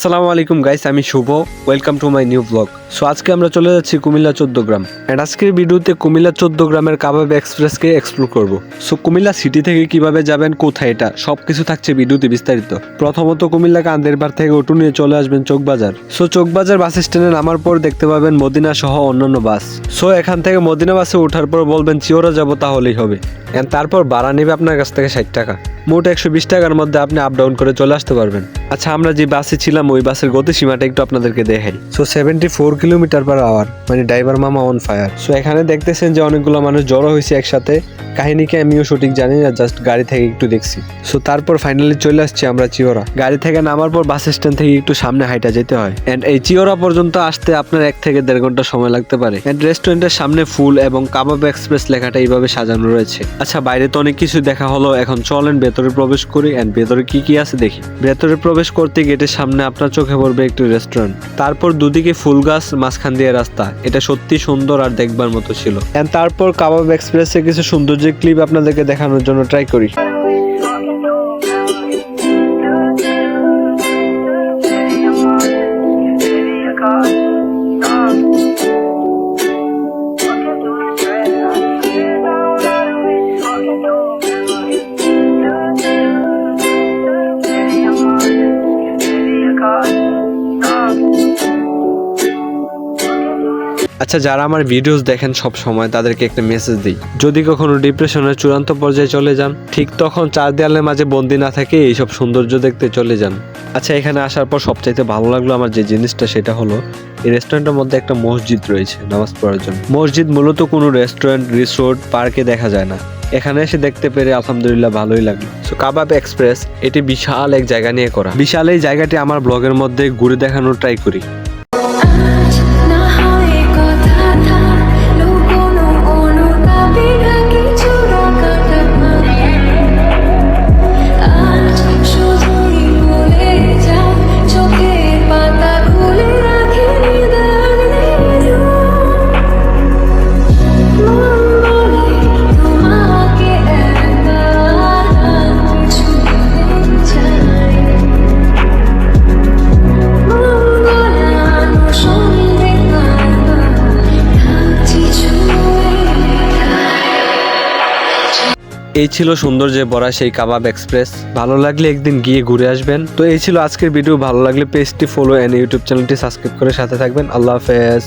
আসসালামু আলাইকুম গাইস আমি Shuvo. Welcome to my new blog so আজকে আমরা চলে যাচ্ছি কুমিল্লা চোদ্দ গ্রাম। অ্যান্ড আজকের ভিডিওতে কুমিল্লা চোদ্দ গ্রামের কাবাব এক্সপ্রেসকে এক্সপ্লোর করব। সো কুমিল্লা সিটি থেকে কীভাবে যাবেন, কোথায় এটা সব কিছু থাকছে ভিডিওতে বিস্তারিত। প্রথমত কুমিল্লা কান্দেরবার থেকে অটো নিয়ে চলে আসবেন চোখবাজার। সো চোখবাজার বাস স্ট্যান্ডে নামার পর দেখতে পাবেন মদিনা সহ অন্যান্য বাস। সো এখান থেকে মদিনা বাসে ওঠার পর বলবেন চিওরা যাব, তাহলেই হবে। অ্যান্ড তারপর ভাড়া নেবে আপনার কাছ থেকে ষাট টাকা। মোট একশো বিশ টাকার মধ্যে আপনি আপ ডাউন করে চলে আসতে পারবেন। আচ্ছা আমরা যে বাসে ছিলাম, ওই বাসের গতিসীমাটা একটু আপনাদেরকে দেখাই। So seventy four kilometre per hour মানে ড্রাইভার মামা অন ফায়ার সো এখানে দেখতেছেন যে অনেকগুলো মানুষ জড়ো হয়েছে একসাথে। কাহিনীকে আমিও সঠিক জানি না জাস্ট গাড়ি থেকে একটু দেখছি। সো তারপর ফাইনালি চলে আসছি আমরা চিওরা। গাড়ি থেকে নামার পর বাস স্ট্যান্ড থেকে একটু সামনে হাইটা যেতে হয়। এন্ড এই চিওরা পর্যন্ত আসতে আপনার এক থেকে দেড় ঘণ্টা সময় লাগতে পারে। এন্ড রেস্টুরেন্টের সামনে ফুল এবং কাবাব এক্সপ্রেস লেখাটা এইভাবে সাজানো রয়েছে। আচ্ছা বাইরে তো অনেক কিছু দেখা হলো, এখন চলেন ভেতরে। প্রবেশ করি এন্ড ভেতরে কি কি আছে দেখি। ভেতরে প্রবেশ করতে গেটের সামনে আপনার চোখে পড়বে একটি রেস্টুরেন্ট তারপর দুদিকে ফুল গাছ, মাঝখান দিয়ে রাস্তা। এটা সত্যি সুন্দর আর দেখবার মতো ছিল। এন্ড তারপর কাবাব এক্সপ্রেসে কিছু সৌন্দর্যের ক্লিপ আপনাদেরকে দেখানোর জন্য ট্রাই করি। আচ্ছা যারা আমার ভিডিওস দেখেন সব সময়, তাদেরকে একটা মেসেজ দিই। যদি কখনো ডিপ্রেশনের চূড়ান্ত পর্যায়ে চলে যান, ঠিক তখন চার দেয়ালের মাঝে বন্দি না থাকে এইসব সৌন্দর্য দেখতে চলে যান। আচ্ছা এখানে আসার পর সবচাইতে ভালো লাগল আমার যে জিনিসটা, সেটা হলো এই রেস্টুরেন্টের মধ্যে একটা মসজিদ রয়েছে নামাজ পড়ার জন্য। মসজিদ মূলত কোনো রেস্টুরেন্ট রিসোর্ট পার্কে দেখা যায় না। এখানে এসে দেখতে পেরে আলহামদুলিল্লাহ ভালোই লাগল। সো কাবাব এক্সপ্রেস এটি বিশাল এক জায়গা নিয়ে করা। বিশাল এই জায়গাটি আমার ব্লগের মধ্যে ঘুরে দেখানোর ট্রাই করি। এই ছিল সৌন্দর্যে ভরা সেই কাবাব এক্সপ্রেস। ভালো লাগলে একদিন গিয়ে ঘুরে আসবেন। তো এই ছিল আজকের ভিডিও। ভালো লাগলে পেজটি ফলো এন্ড ইউটিউব চ্যানেলটি সাবস্ক্রাইব করে সাথে থাকবেন। আল্লাহ হাফেজ।